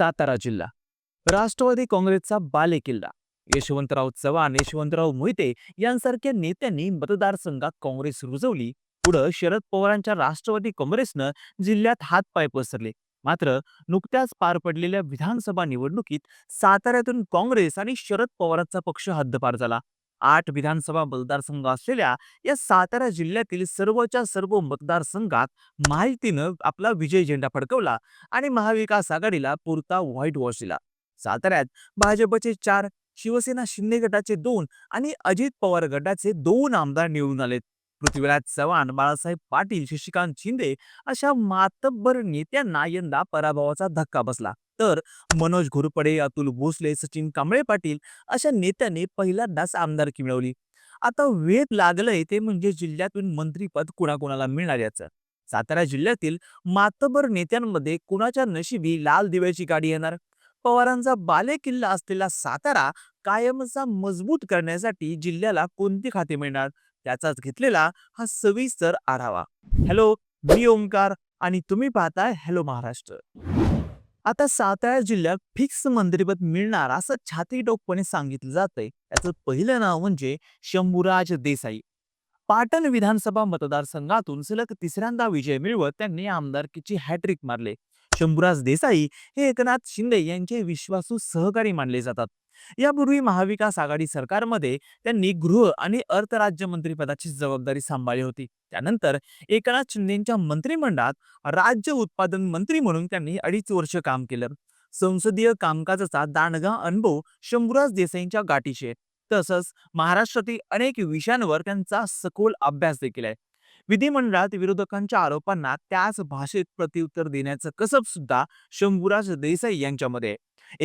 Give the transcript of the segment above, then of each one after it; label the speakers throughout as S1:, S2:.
S1: सातारा जिल्हा. राष्ट्रवादी काँग्रेसचा बालेकिल्ला. यशवंतराव चव्हाण यशवंतराव मोहिते यांसारख्या नेत्यांनी मतदारसंघात काँग्रेस रुजवली. पुढं शरद पवारांच्या राष्ट्रवादी काँग्रेसनं जिल्ह्यात हातपाय पसरले. मात्र नुकत्याच पार पडलेल्या विधानसभा निवडणुकीत साताऱ्यातून काँग्रेस आणि शरद पवारांचा पक्ष हद्दपार झाला. आठ विधानसभा मतदारसंघ असलेल्या या सातारा जिल्ह्यातील सर्वच्या सर्व मतदारसंघात माहितीनं आपला विजय झेंडा फडकवला आणि महाविकास आघाडीला पुरता व्हाईट वॉश दिला. साताऱ्यात भाजपचे चार शिवसेना शिंदे गटाचे दोन आणि अजित पवार गटाचे दोन आमदार निवडून आलेत. पृथ्वीराज चव्हाण बाळासाहेब पाटील शशिकांत शिंदे अशा मातब्बर नेत्यांना यंदा पराभवाचा धक्का बसला. तर मनोज घोरपडे अतुल भोसले सचिन कांबळे पाटील अशा नेत्यांनी पहिल्यांदाच आमदारकी मिळवली. आता वेध लागलंय ते म्हणजे जिल्ह्यातून मंत्रीपद कुणाकुणाला मिळणार याचं? सातारा जिल्ह्यातील मातबर नेत्यांमध्ये कुणाच्या नशिबी लाल दिव्याची गाडी येणार? पवारांचा बालेकिल्ला असलेला सातारा कायमचा मजबूत करण्यासाठी जिल्ह्याला कोणती खाते मिळणार? त्याचाच घेतलेला हा सविस्तर आढावा. हॅलो मी ओंकार आणि तुम्ही पाहताय हॅलो महाराष्ट्र. आता सातारा जिल्ह्यात फिक्स मंत्रिपद मिळणार असं छातीटोकपणे सांगितलं जातंय. याचं पहिलं नाव म्हणजे शंभूराज देसाई. पाटण विधानसभा मतदारसंघातून सलग तिसऱ्यांदा विजय मिळवत त्यांनी आमदारकीची हॅट्रिक मारले. शंभूराज देसाई हे एकनाथ शिंदे यांचे विश्वासू सहकारी मानले जातात. यापूर्वी महाविकास आघाडी सरकारमध्ये त्यांनी गृह आणि अर्थ राज्यमंत्रीपदाची जबाबदारी सांभाळली होती. त्यानंतर एकनाथ शिंदेच्या मंत्रिमंडळात राज्य उत्पादन मंत्री म्हणून त्यांनी अडीच वर्ष काम केलं. संसदीय कामकाजाचा दांडगा अनुभव शंभूराज देसाईंच्या गाठीशी तसंच महाराष्ट्रातील अनेक विषयांवर त्यांचा सखोल अभ्यास देखील आहे. विधिमंडळात विरोधकांच्या आरोपांना त्याच भाषेत प्रत्युत्तर देण्याचं कसब सुद्धा शंभूराज देसाई यांच्यामध्ये आहे.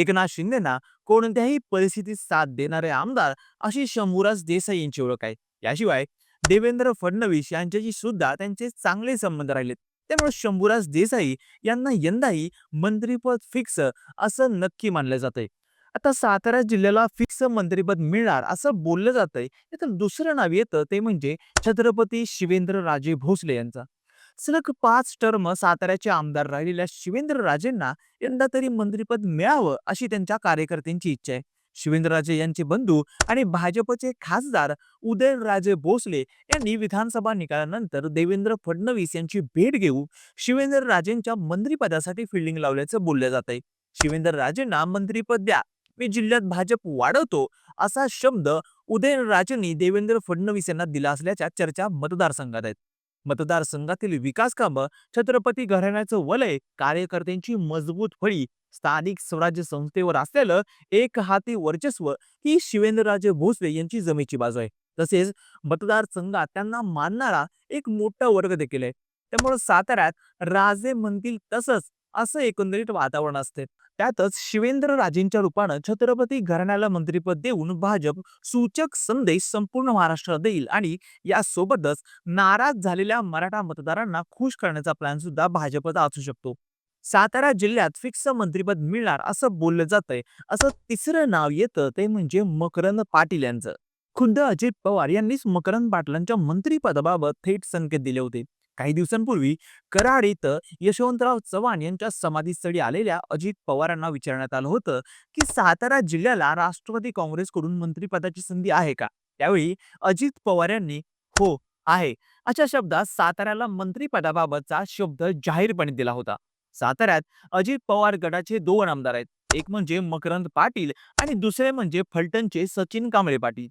S1: एकनाथ शिंदेना कोणत्याही परिस्थितीत साथ देणारे आमदार अशी शंभूराज देसाई यांची ओळख आहे. याशिवाय देवेंद्र फडणवीस यांच्याशी सुद्धा त्यांचे चांगले संबंध राहिलेत. त्यामुळे शंभूराज देसाई यांना यंदाही मंत्रीपद फिक्स असं नक्की मानलं जातंय. आता सातारा जिल्ह्याला फिक्स मंत्रिपद मिळणार असं बोललं जातंय. तर दुसरं नाव येतं ते म्हणजे छत्रपती शिवेंद्र राजे भोसले यांचा. सलग पाच टर्म साताऱ्याचे आमदार राहिलेल्या शिवेंद्र राजेंना यंदा तरी मंत्रीपद मिळावं अशी त्यांच्या कार्यकर्त्यांची इच्छा आहे. शिवेंद्रराजे यांचे बंधू आणि भाजपचे खासदार उदयनराजे भोसले यांनी विधानसभा निकालानंतर देवेंद्र फडणवीस यांची भेट घेऊन शिवेंद्रराजेंच्या मंत्रिपदासाठी फिल्डिंग लावल्याचं बोललं जात आहे शिवेंद्रराजेंना मंत्रीपद द्या. मी जिल्ह्यात भाजप वाढवतो असा शब्द उदयनराजेंनी देवेंद्र फडणवीस यांना दिला असल्याच्या चर्चा मतदारसंघात आहेत. मतदारसंघातील विकास कामं छत्रपती घराण्याचं वलय कार्यकर्त्यांची मजबूत फळी स्थानिक स्वराज्य संस्थेवर असलेलं एक हाती वर्चस्व ही शिवेंद्रराजे भोसले यांची जमेची बाजू आहे. तसेच मतदारसंघात त्यांना मानणारा एक मोठा वर्ग देखील आहे. त्यामुळे साताऱ्यात राजे म्हणतील तसंच असं एकंदरीत वातावरण असते. त्यातच शिवेंद्र राजेंच्या रूपानं छत्रपती घराण्याला मंत्रीपद देऊन भाजप सूचक संदेश संपूर्ण महाराष्ट्रात देईल आणि यासोबतच नाराज झालेल्या मराठा मतदारांना खुश करण्याचा प्लॅन सुद्धा भाजपचा असू शकतो. सातारा जिल्ह्यात फिक्स मंत्रीपद मिळणार असं बोललं जातंय. असं तिसरं नाव येतं ते म्हणजे मकरंद पाटील यांचं. खुद्द अजित पवार यांनीच मकरंद पाटलांच्या मंत्रीपदाबाबत थेट संकेत दिले होते. काही दिवसांपूर्वी कराड इथं यशवंतराव चव्हाण यांच्या समाधीस्थळी आलेल्या अजित पवारांना विचारण्यात आलं होतं की सातारा जिल्ह्याला राष्ट्रवादी काँग्रेसकडून मंत्रिपदाची संधी आहे का? त्यावेळी अजित पवार यांनी हो आहे. अशा शब्दात साताऱ्याला मंत्रिपदाबाबतचा शब्द जाहीरपणे दिला होता. साताऱ्यात अजित पवार गटाचे दोन आमदार आहेत. एक म्हणजे मकरंद पाटील आणि दुसरे म्हणजे फलटणचे सचिन कांबळे पाटील.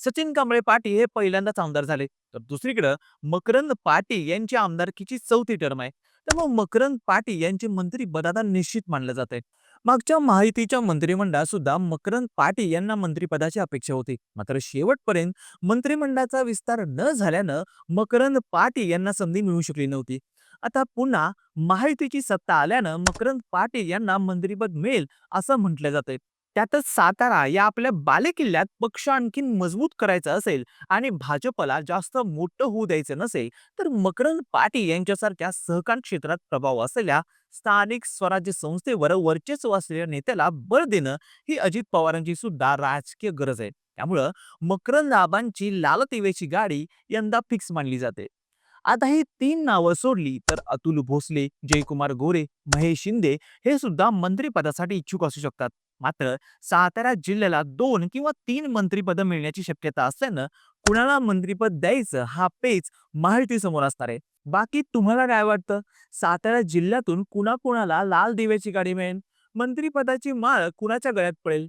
S1: सचिन कांबळे पाटील हे पहिल्यांदाच आमदार झाले. तर दुसरीकडे मकरंद पाटील यांची आमदारकीची चौथी टर्म आहे. त्यामुळे मकरंद पाटील यांचे मंत्री पदाचा निश्चित मानलं जात आहे मागच्या माहितीच्या मंत्रिमंडळात सुद्धा मकरंद पाटील यांना मंत्रिपदाची अपेक्षा होती. मात्र शेवटपर्यंत मंत्रिमंडळाचा विस्तार न झाल्यानं मकरंद पाटील यांना संधी मिळू शकली नव्हती. आता पुन्हा माहितीची सत्ता आल्यानं मकरंद पाटील यांना मंत्रिपद मिळेल असं म्हटलं जातंय. त्यातच सातारा या आपल्या बालेकिल्ल्यात पक्ष आणखीन मजबूत करायचा असेल आणि भाजपला जास्त मोठं होऊ द्यायचं नसेल तर मकरंद पाटील यांच्यासारख्या सहकार क्षेत्रात प्रभाव असलेल्या स्थानिक स्वराज्य संस्थेवर वर्चस्व असलेल्या नेत्याला बळ देणं ही अजित पवारांची सुद्धा राजकीय गरज आहे. त्यामुळं मकरंद आबांची लालतेवेची गाडी यंदा फिक्स मानली जाते. आता ही तीन नावं सोडली तर अतुल भोसले जयकुमार गोरे महेश शिंदे हे सुद्धा मंत्रिपदासाठी इच्छुक असू शकतात. मात्र सातारा जिल्ह्याला दोन किंवा तीन मंत्रिपद मिळण्याची शक्यता असल्यानं कुणाला मंत्रिपद द्यायचं हा पेच माहिती समोर असणार आहे. बाकी तुम्हाला काय वाटतं? सातारा जिल्ह्यातून कुणाकुणाला लाल दिव्याची गाडी मिळेल? मंत्रिपदाची माळ कुणाच्या गळ्यात पडेल?